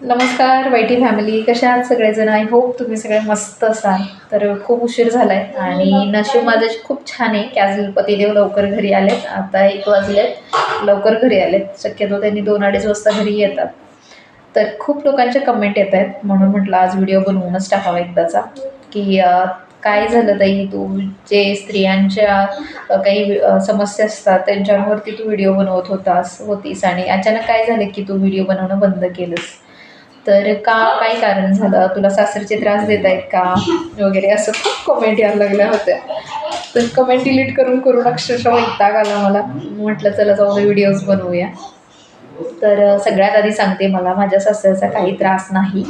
नमस्कार YT family. कशा आहात सगळेजण? आय होप तुम्ही सगळे मस्त असाल. तर खूप उशीर झाला आहे आणि नशीब माझं खूप छान आहे की आज पतिदेव लवकर घरी आलेत. आता एक वाजलेत. लवकर घरी आलेत. शक्यतो त्यांनी दोन अडीच वाजता घरी येतात. तर खूप लोकांच्या कमेंट येत आहेत. म्हणून म्हटलं आज व्हिडिओ बनवूनच टाकावा एकदाचा. की काय झालं ताई? तू जे स्त्रियांच्या काही समस्या असतात त्यांच्यावरती तू व्हिडिओ बनवत होतास होतीस आणि अचानक काय झालं की तू व्हिडिओ बनवणं बंद केलंस? तर का काय कारण झालं? तुला सासरचे त्रास देत आहेत का? वगैरे असं खूप कमेंट यायला लागल्या होत्या. तर कमेंट डिलीट करून करून अक्षरशः वैताग आला मला. म्हटलं चला जाऊन व्हिडिओज बनवूया. तर सगळ्यात आधी सांगते मला माझ्या सासऱ्याचा काही त्रास नाही.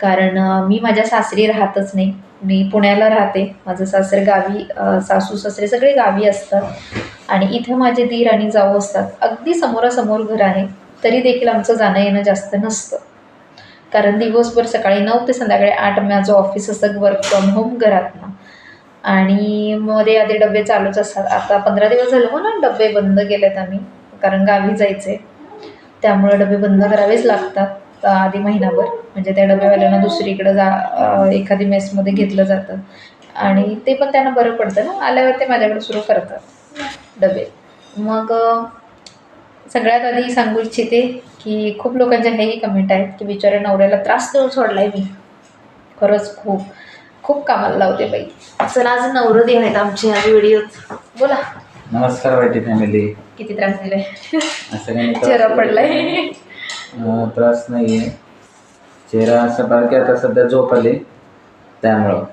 कारण मी माझ्या सासरी राहतच नाही. मी पुण्याला राहते. माझं सासर गावी सासू सासरे सगळे गावी असतात. आणि इथे माझे दीर आणि जाऊ असतात. अगदी समोरासमोर घर आहे. तरी देखील आमचं जाणं येणं जास्त नसतं. कारण दिवसभर सकाळी नऊ ते संध्याकाळी आठ माझं ऑफिस असतं वर्क फ्रॉम होम घरातनं. आणि मध्ये आधी डबे चालूच असतात. आता पंधरा दिवस झाले हो ना डबे बंद केलेत आम्ही. कारण गावी जायचे त्यामुळे डबे बंद करावेच लागतात आधी महिनाभर. म्हणजे त्या डबेवाल्यांना दुसरीकडं जा एखादी मेसमध्ये घेतलं जातं. आणि ते पण त्यांना बरं पडतं ना. आल्यावर ते माझ्याकडे सुरू करतात डबे. मग सगळ्यात आधी सांगू इच्छिते की खूप लोकांच्या हेही कमेंट आहेत की बिचाऱ्या नवऱ्याला त्रास देऊन सोडलाय मी. खरंच खूप खूप कामाला लावते बाई. चला आज नवरं दे आहेत आमचे आज व्हिडिओत. बोला. नमस्कार वाईटी फॅमिली किती त्रास दिलाय? असं काही चेहरा. पडलाय. अं, त्रास नाही आहे चेहरा असं बारके आता सध्या झोप आली. त्यामुळं.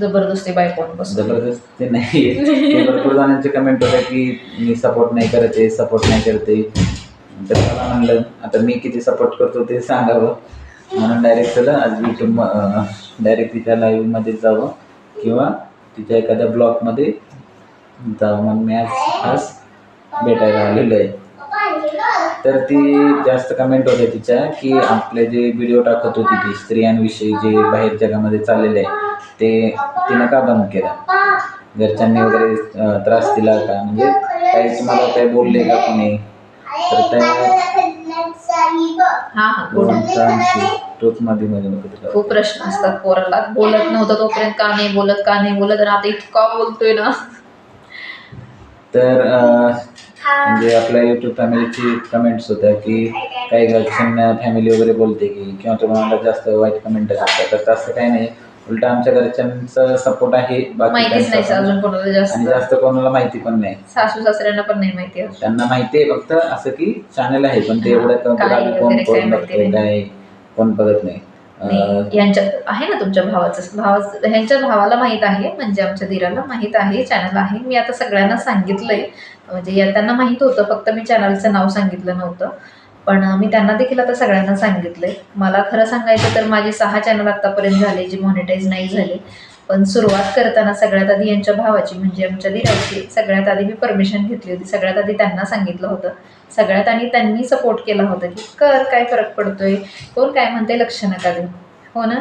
जबरदस्ती बायकोन बसून जबरदस्ती नाही आहे. भरपूर जणांचे कमेंट होते की मी सपोर्ट नाही करत आहे सपोर्ट नाही करते तर मला म्हणलं आता मी किती सपोर्ट करतो ते सांगावं. म्हणून डायरेक्ट चला आज युट्यूब डायरेक्ट तिच्या लाईव्हमध्ये जावं किंवा तिच्या एखाद्या ब्लॉगमध्ये जावं मग मी आज आज भेटायला आलेलो आहे. तर ती जास्त कमेंट होत्या तिच्या की आपले जे व्हिडिओ टाकत होती ती स्त्रियांविषयी जे बाहेर जगामध्ये चाललेले आहे ते तिनं का बंद केला? घरच्यांनी वगैरे त्रास दिला का? म्हणजे काही तुम्हाला काही बोलले का कोणी? तर त्या हा हा बोल. मुलांचा तोच मध्ये मध्ये नको तिला. खूप प्रश्न असतात पोराला. बोलत नव्हतं तोपर्यंत का नाही बोलत का नाही बोलत. आता इतका बोलतोय ना. तर म्हणजे आपल्या युट्यूब फॅमिलीची कमेंट्स होत्या की काही घरच्यांना फॅमिली वगैरे बोलते की किंवा तुम्हाला जास्त वाईट कमेंट असतात तर तसं काही नाही. उलट आमच्या घरच्यांचा सपोर्ट आहे बाकी माहितीच नाही पण. अजून कोणाला आणि जास्त जास्त कोणाला माहिती पण नाही सासू सासऱ्यांना पण नाही माहिती अजून. त्यांना माहिती आहे फक्त असं की चॅनल आहे पण ते एवढं काय कोण काय कोण माहिती बघतंय नाही. काय कोण बघत नाही यांच्या आहे ना तुमच्या भावाचं भावाचं ह्यांच्या भावाला माहीत आहे म्हणजे आमच्या दिराला माहीत आहे चॅनल आहे मी आता सगळ्यांना सांगितलंय म्हणजे या- त्यांना माहीत होतं फक्त मी चॅनलचं नाव सांगितलं नव्हतं पण मी त्यांना देखील आता सगळ्यांना सांगितलंय. मला खरं सांगायचं तर माझे सहा चॅनल आत्तापर्यंत झाले जे मॉनिटाईज नाही झाले. पण सुरुवात करताना सगळ्यात आधी यांच्या भावाची म्हणजे आमच्या दिराची सगळ्यात आधी मी परमिशन घेतली होती. सगळ्यात आधी त्यांना सांगितलं होतं. सगळ्यात आणि त्यांनी सपोर्ट केला होता की कर काय फरक पडतोय? कोण काय म्हणते लक्ष नका देऊ. हो ना.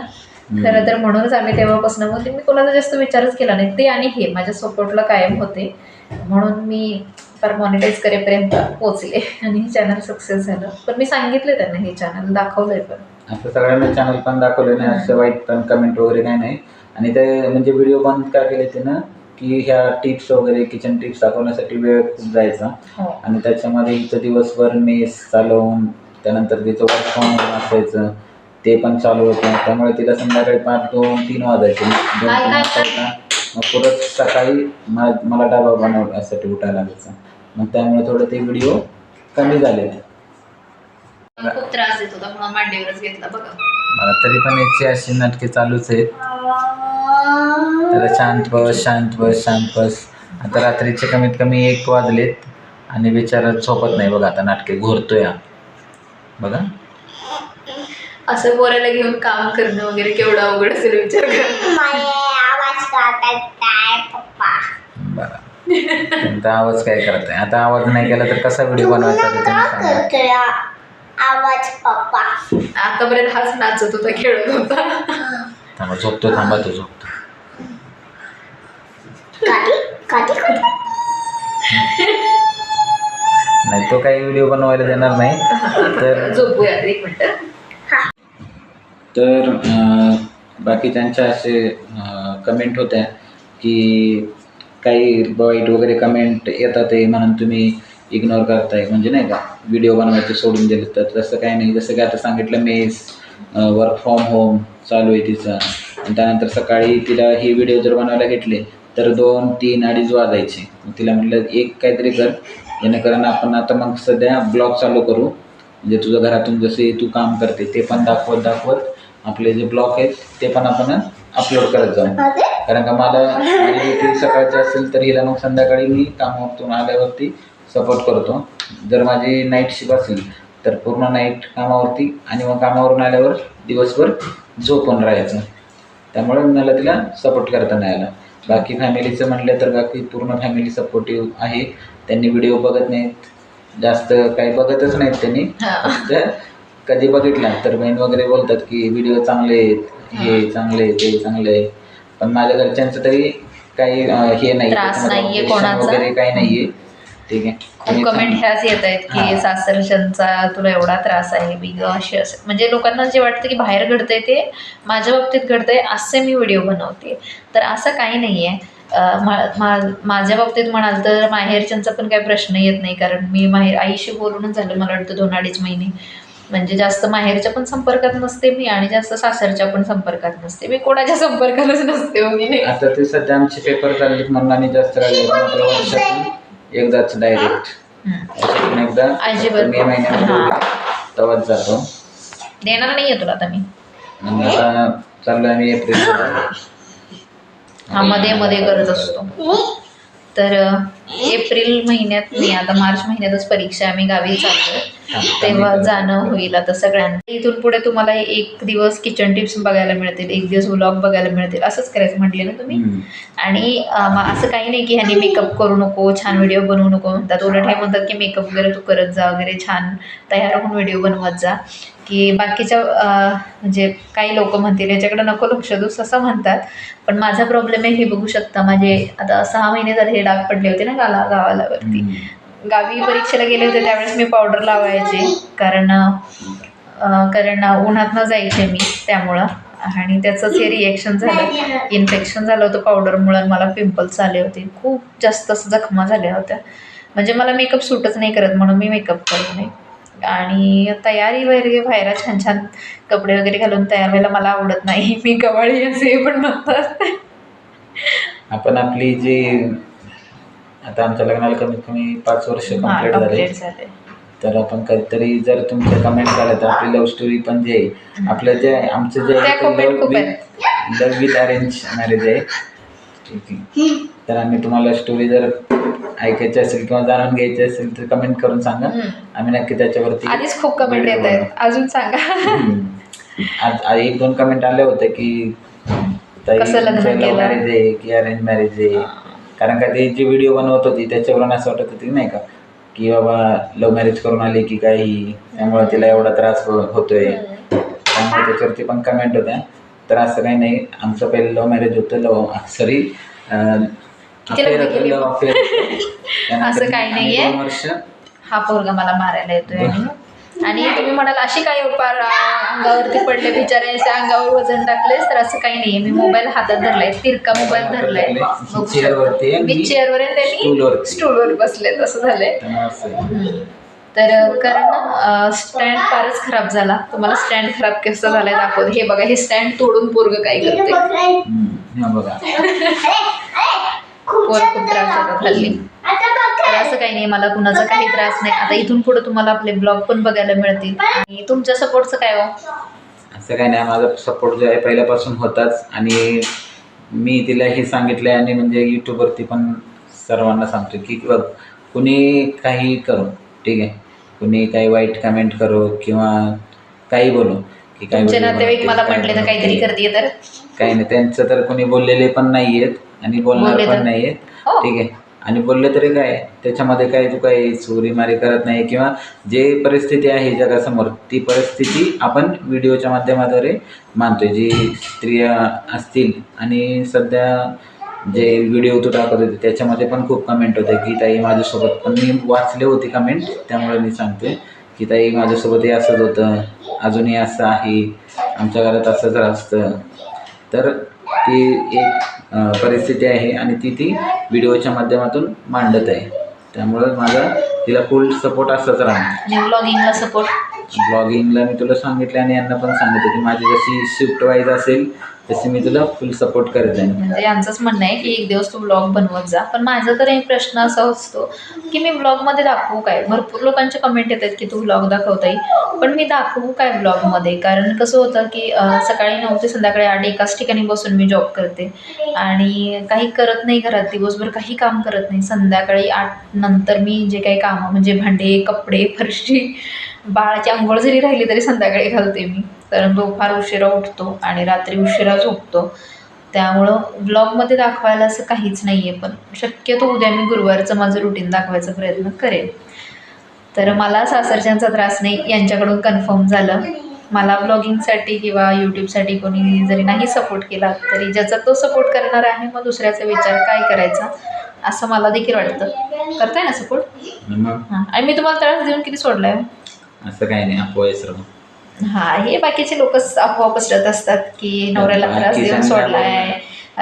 खरं तर म्हणूनच आम्ही तेव्हापासून मग मी कोणाचा जास्त विचारच केला नाही. ते आणि हे माझ्या सपोर्टला कायम होते. म्हणून मी पर मॉनिटाईज करेपर्यंत पोचले आणि हे चॅनल सक्सेस झालं. पण मी सांगितले त्यांना हे चॅनल दाखवलंय पण. असं सगळ्यांना चॅनल पण दाखवले नाही असं वाईट पण कमेंट वगैरे काही नाही. आणि ते म्हणजे व्हिडिओ बंद का केले ते ना की ह्या टिप्स वगैरे किचन टिप्स दाखवण्यासाठी वेळ खूप जायचा. हो. आणि त्याच्यामध्ये इथं दिवसभर मेस चालवून त्यानंतर तिचं वर्क फ्रॉम होम असायचं ते पण चालू होतं. त्यामुळे तिला संध्याकाळी पाच दोन तीन वाजायचे. दोन तीन वाजता मग परत सकाळी मला डबा बनवण्यासाठी उठायला लागायचं. मग त्यामुळे थोडं ते व्हिडिओ कमी झाले खूप त्रास देत होता म्हणून मांडीवरच घेतला बघा. मला तरी पण याची अशी नाटके चालूच आहेत. त्याला शांत बस शांत बस शांत बस. आता रात्रीचे कमीत कमी एक वाजलेत आणि बिचारा झोपत नाही बघा आता नाटके घोरतोय हा. बघा. असं बोरायला घेऊन काम करणं वगैरे केवढं अवघड असेल विचार कर. आता आवाज काय करताय? आता आवाज नाही केला तर कसा व्हिडिओ बनवायचा ते तुम्ही सांगा. आवाज पप्पा. आतापर्यंत हाच नाचत होता खेळत होता. थांबा झोपतो थांबा तो झोपतो. काठी? काठी कुठे? नाही तो काही व्हिडिओ बनवायला देणार नाही. तर झोपूया एक मिनिट. तर अं, बाकीच्यांच्या असे कमेंट होत्या की काही वाईट वगैरे कमेंट येतात आहे म्हणून तुम्ही इग्नोर करताय. म्हणजे नाही का? व्हिडिओ बनवायचे सोडून दिले तर तसं काही नाही. जसं की आता सांगितलं मेस वर्क फ्रॉम होम चालू आहे तिचं. आणि त्यानंतर सकाळी तिला हे व्हिडिओ जर बनवायला घेतले तर दोन तीन अडीच वाजायचे. तिला म्हटलं एक काहीतरी कर. जेणेकरून आपण आता मग सध्या ब्लॉग चालू करू. म्हणजे तुझं घरातून जसे तू काम करते ते पण दाखवत दाखवत आपले जे ब्लॉग आहेत ते पण आपण अपलोड करत जाऊ. कारण का मला माझी सकाळची असेल तर हिला मग संध्याकाळी मी कामावरतून आल्यावरती सपोर्ट करतो. जर माझी नाईट शिफ्ट असेल तर पूर्ण नाईट कामावरती आणि मग कामावरून आल्यावर दिवसभर झोपून राहायचं. त्यामुळे मला तिला सपोर्ट करता नाही आला. बाकी फॅमिलीचं म्हटलं तर बाकी पूर्ण फॅमिली सपोर्टिव्ह आहे. त्यांनी व्हिडिओ बघत नाहीत. जास्त काही बघतच नाहीत त्यांनी. फक्त कधी बघितला तर बहीण वगैरे बोलतात की व्हिडिओ चांगले आहेत. हे. चांगले आहे, ते चांगले आहे. पण माझ्या घरच्यांचं तरी काही हे नाही त्रास नाहीये कोणाचा. वगैरे काही नाहीये. ठीक आहे. खूप कमेंट ह्याच येत आहेत की हां. सासरच्यांचा तुला एवढा त्रास आहे बिग अशी असं म्हणजे लोकांना जे वाटतं की बाहेर घडतंय ते माझ्या बाबतीत घडतंय असे मी व्हिडिओ बनवते. तर असं काही नाही आहे माझ्या बाबतीत म्हणाल तर माहेरच्यांचा पण काही प्रश्न येत नाही कारण मी माहेर आईशी बोलूनच झालं मला वाटतं दोन अडीच महिने. म्हणजे जास्त माहेरच्या पण संपर्कात नसते मी आणि जास्त सासरच्या पण संपर्कात नसते. मी कोणाच्या संपर्कातच नसते हो मी नाही. आता ते सध्या आमचे पेपर चाललेत म्हणून आम्ही जास्त राहिले मात्र वर्षातून एकदाच डायरेक्ट. वर्षातून एकदा. अजिबात. मे महिन्यामध्ये. तेव्हाच जातो. देणार नाही आहे तुला आता मी. मग आता चाललो आम्ही एप्रिल हा मध्ये मध्ये करत असतो. तर एप्रिल महिन्यात नाही आता मार्च महिन्यातच परीक्षा आम्ही गावी चाललो तेव्हा जाणं होईल आता सगळ्यांना. इथून पुढे तुम्हाला एक दिवस किचन टिप्स बघायला मिळतील एक दिवस व्लॉग बघायला मिळतील असंच करायचं म्हटले ना तुम्ही. आणि असं काही नाही की ह्याने मेकअप करू नको छान व्हिडिओ बनवू नको म्हणतात. उलट हे म्हणतात की मेकअप वगैरे तू करत जा वगैरे छान तयार होऊन व्हिडिओ बनवत जा. की बाकीच्या म्हणजे काही लोक म्हणतील याच्याकडे नको लक्ष देऊस असं म्हणतात. पण माझा प्रॉब्लेम आहे हे बघू शकता. माझे आता सहा महिने झाले हे डाग पडले होते ना आला गावाला वरती गावी परीक्षेला गेले होते त्यावेळेस मी पावडर लावायचे. कारण कारण उन्हात न जायचे मी त्यामुळं. आणि त्याचंच हे रिएक्शन झालं इन्फेक्शन झालं होतं पावडरमुळं मला पिंपल्स आले होते. खूप जास्त असं जखमा झाल्या होत्या. म्हणजे मला मेकअप सूटच नाही करत म्हणून मी मेकअप करत नाही. आणि तयारी वगैरे व्हायला छान छान कपडे वगैरे घालून तयार व्हायला मला आवडत नाही. मी गवाळी असे पण म्हणतात. आपण आपली जी आता आमच्या लग्नाला कमीत कमी पाच वर्ष कंप्लीट झाले. तर आपण कधीतरी जर तुमचे कमेंट झालं तर आपली लव्ह स्टोरी पण जे आहे आपलं जे आमचं जे त्या comment खूप लव्ह विथ अरेंज मॅरेज आहे. ठीक आहे. तर आम्ही तुम्हाला स्टोरी जर ऐकायची असेल किंवा जाणून घ्यायची असेल तर कमेंट करून सांगा. हम्म. आम्ही नक्की त्याच्यावरती आधीच खूप कमेंट video येत आहेत. अजून सांगा. हम्म. आज आज एक दोन कमेंट आले होते की कसं लग्न केलं? मॅरेज आहे की अरेंज मॅरेज आहे. कारण का ते जी व्हिडिओ बनवत होती त्याच्यावरून असं वाटत होती नाही का की बाबा लव्ह मॅरेज करून आली की काही त्यामुळे तिला एवढा त्रास हो- होतोय. त्यामुळे त्याच्यावरती पण कमेंट होत्या. तर असं काही नाही आमचं पहिलं लव्ह मॅरेज होतं लव सॉरी? लव्ह असं काही. दोन वर्ष. हा पोरगा मला मारायला येतोय आणि तुम्ही म्हणाल अशी काही उपार अंगावरती पडले बिचाऱ्याचे अंगावर वजन टाकलेस तर असं काही नाहीये. मी मोबाईल हातात धरलाय तिरका मोबाईल धरलाय. मी चेअरवर त्यांनी. स्टूलवर. बसले तसं झालंय. असं. तर कारण स्टँड फारच खराब झाला. तुम्हाला स्टँड खराब कसं झालंय दाखवत. हे बघा हे स्टँड तोडून पोरग काय करते हा. पोर खूप त्रास तर असं काही नाही मला कुणाचा काही त्रास नाही. आता इथून पुढे तुम्हाला आपले ब्लॉग पण बघायला मिळतील. आणि तुमच्या सपोर्टचं काय हो? असं काही नाही माझा सपोर्ट जो आहे पहिल्यापासून होताच. आणि मी तिला हे सांगितलं आहे आणि म्हणजे यूट्यूबवरती पण सर्वांना सांगतो की बघ कुणी काही करो ठीक आहे? कुणी काही वाईट कमेंट करो किंवा काही बोलो की काही तुमचे नातेवाईक मला म्हटले तर काहीतरी. करते तर. काही नाही त्यांचं तर कोणी बोललेले पण नाही आहेत आणि बोलणार? पण नाही आहेत हो. ठीक आहे? आणि बोललं तरी काय त्याच्यामध्ये काय तू काही चोरीमारी करत नाही किंवा जे परिस्थिती आहे जगासमोर ती परिस्थिती आपण व्हिडिओच्या माध्यमाद्वारे मानतो आहे जी स्त्रिया असतील आणि सध्या जे व्हिडिओ तू टाकत होते त्याच्यामध्ये पण खूप कमेंट होते की ताई माझ्यासोबत पण मी वाचले होते कमेंट त्यामुळे मी सांगते की ताई माझ्यासोबत हे असंच होतं. अजूनही असं आहे. आमच्या घरात असंच असतं तर ती एक परिस्थिती आहे आणि ती ती व्हिडिओच्या माध्यमातून मांडत आहे. त्यामुळं माझा तिला फुल सपोर्ट असंच राहणार. ब्लॉगिंगला सपोर्ट ब्लॉगिंगला मी तुला सांगितलं आणि यांना पण सांगितलं की माझी जशी शिफ्ट वाईज असेल तशी मी तुला फुल सपोर्ट करत आहे म्हणजे यांचंच म्हणणं आहे की एक दिवस तू ब्लॉग बनवत जा. पण माझा तर एक प्रश्न असा असतो की मी ब्लॉगमध्ये दाखवू काय? भरपूर लोकांचे कमेंट येतात की तू ब्लॉग दाखवताय. पण मी दाखवू काय ब्लॉगमध्ये कारण कसं होतं की अं, सकाळी नऊ ते संध्याकाळी आठ एकाच ठिकाणी बसून मी जॉब करते. आणि काही करत नाही घरात. दिवसभर काही काम करत नाही. संध्याकाळी आठ नंतर मी जे काही कामं म्हणजे भांडे कपडे फरशी बाळाची आंघोळ जरी राहिली तरी संध्याकाळी घालते मी. कारण तो फार उशिरा उठतो आणि रात्री उशिरा झोपतो. त्यामुळं ब्लॉगमध्ये दाखवायला असं काहीच नाही आहे पण शक्यतो उद्या मी गुरुवारचं माझं रुटीन दाखवायचा प्रयत्न करेन. तर मला सासरच्यांचा त्रास नाही यांच्याकडून कन्फर्म झालं. मला ब्लॉगिंगसाठी किंवा यूट्यूबसाठी कोणी जरी नाही सपोर्ट केला तरी ज्याचा तो सपोर्ट करणार आहे मग दुसऱ्याचा विचार काय करायचा असं मला देखील वाटतं. करताय ना सपोर्ट हां. आणि मी तुम्हाला त्रास देऊन किती सोडलाय? हो? असं काही नाही सर्व. हा हे बाकीचे लोकच अफवा पसरत असतात की नवऱ्याला त्रास देऊन सोडलाय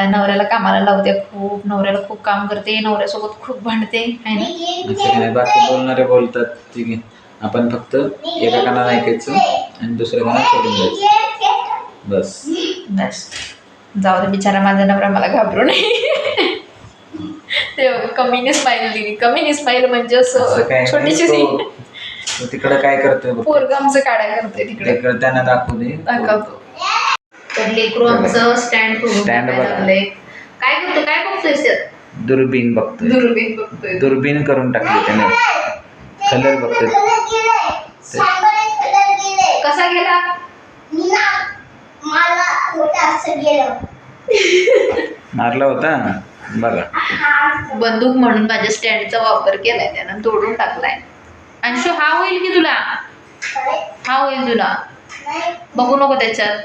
नवऱ्याला कामाला लावते खूप नवऱ्याला खूप काम करते नवऱ्यासोबत खूप भांडते ना? बाकी बोलणारे बोलतात ठीक आहे. आपण फक्त एका कानाला ऐकायचं आणि दुसऱ्या कानाला सोडून द्यायचं. बस. बस. जाऊ दे बिचारा माझा नवरा मला घाबरू नये. ते कमीने स्माईल दिली. कमीने स्माईल म्हणजे असं असं काय छोटीशी तो- तिकडं काय करतोय बघ? पोरग आमचं काड्या करते तिकडे. तिकडं त्यांना दाखवू दे. दाखवतो. तर लेकरू आमचं स्टँड करून Stand बघायला बघा. लागलंय. काय करतो काय बघतोय त्यात दुर्बीन बघतोय. दुर्बीण बघतोय. दुर्बीन करून टाकली त्याने. कलर बघतोय. कसा गेलं? मारला होता? बघा बंदूक म्हणून माझ्या स्टँडचा वापर केलाय त्यानं तोडून टाकलाय. अंशू हा होईल की तुला? हा होईल तुला. बघू नको त्याच्यात.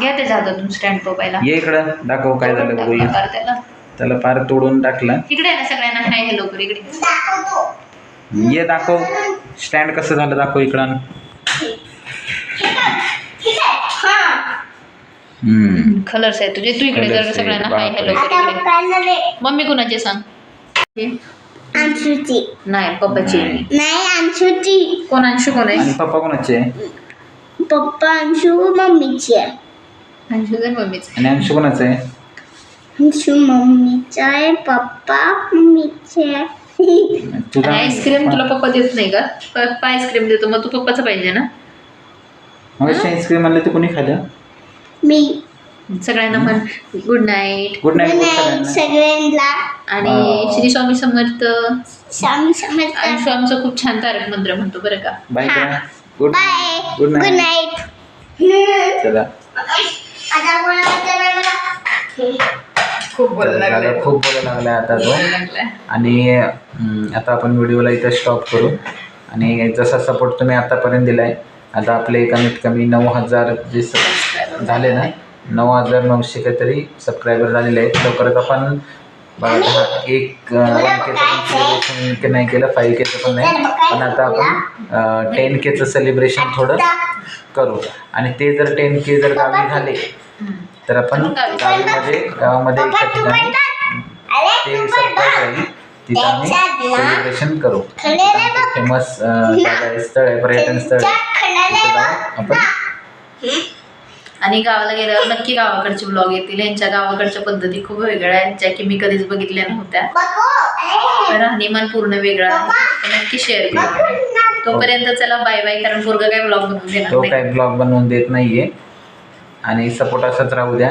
घ्या त्याच्या हातातून स्टँड टोपायला. ये इकडं. दाखव काय झालं बघूया त्याला. त्याला पार तोडून टाकलं. इकडे आहे ना सगळ्यांना. हाय हॅलो कर इकडे ये दाखव. स्टँड कसं झालं दाखव इकडं. कलर्स आहे तुझे. तू इकडे जर सगळ्यांना हाय. हॅलो कर मम्मी कुणाचे सांग? हे? अंशूची नाही पप्पाची नाही. नाही अंशूची कोण अंशू कोण आणि आहे पप्पा कोणाचे आहे? पप्पा अंशू मम्मीची आहे अंशू आणि मम्मीच आणि अंशू कोणाचं आहे अंशू मम्मीचा आहे पप्पा मम्मीचे आहे तुझा आईस्क्रीम तुला पप्पा देत नाही का पप्पा आईस्क्रीम देतो मग तू पप्पाचं पाहिजे ना मग आईस्क्रीम आणलं ते कोणी खाल्लं मी सगळ्यांना म्हण गुड नाईट गुड नाईट सगळ्यांना. सगळ्यांना. आणि. श्री स्वामी समर्थ. स्वामी समर्थ. अंशू आमचं खूप छान तारक मंत्र म्हणतो बरं का. Bye good bye good night चला. आता खूप बोलायला लागलाय. आता तो. आणि आता आपण व्हिडिओला इथं स्टॉप करू. आणि जसा सपोर्ट तुम्ही आतापर्यंत दिलाय आता आपले कमीत कमी नऊ हजार जे झाले ना नऊ हजार नऊशे काहीतरी सबस्क्रायबर झालेले आहेत. लवकरच आपण एक वन केचं सेलिब्रेशन नाही केलं फाईव्ह केचं पण नाही. पण आता आपण टेन केचं सेलिब्रेशन थोडं करू. आणि ते जर टेन के जर गावी झाले तर आपण गावीमध्ये गावामध्ये एका ठिकाणी ते सरप्राईज राहील तिथं आम्ही सेलिब्रेशन करू. फेमस स्थळ आहे पर्यटन स्थळ आहे. आपण आणि गावाला गेल्यावर नक्की गावाकडचे ब्लॉग येतील. यांच्या गावाकडच्या पद्धती खूप वेगळ्या आहेत. ज्या की मी कधीच बघितल्या नव्हत्या. राहणीमान पूर्ण वेगळं आहे. ते नक्की शेअर करू. तोपर्यंत चला बाय बाय कारण पोरगा काय ब्लॉग बनवून देणार काही ब्लॉग बनवून देत नाहीये. आणि सपोर्ट असंच राहू द्या.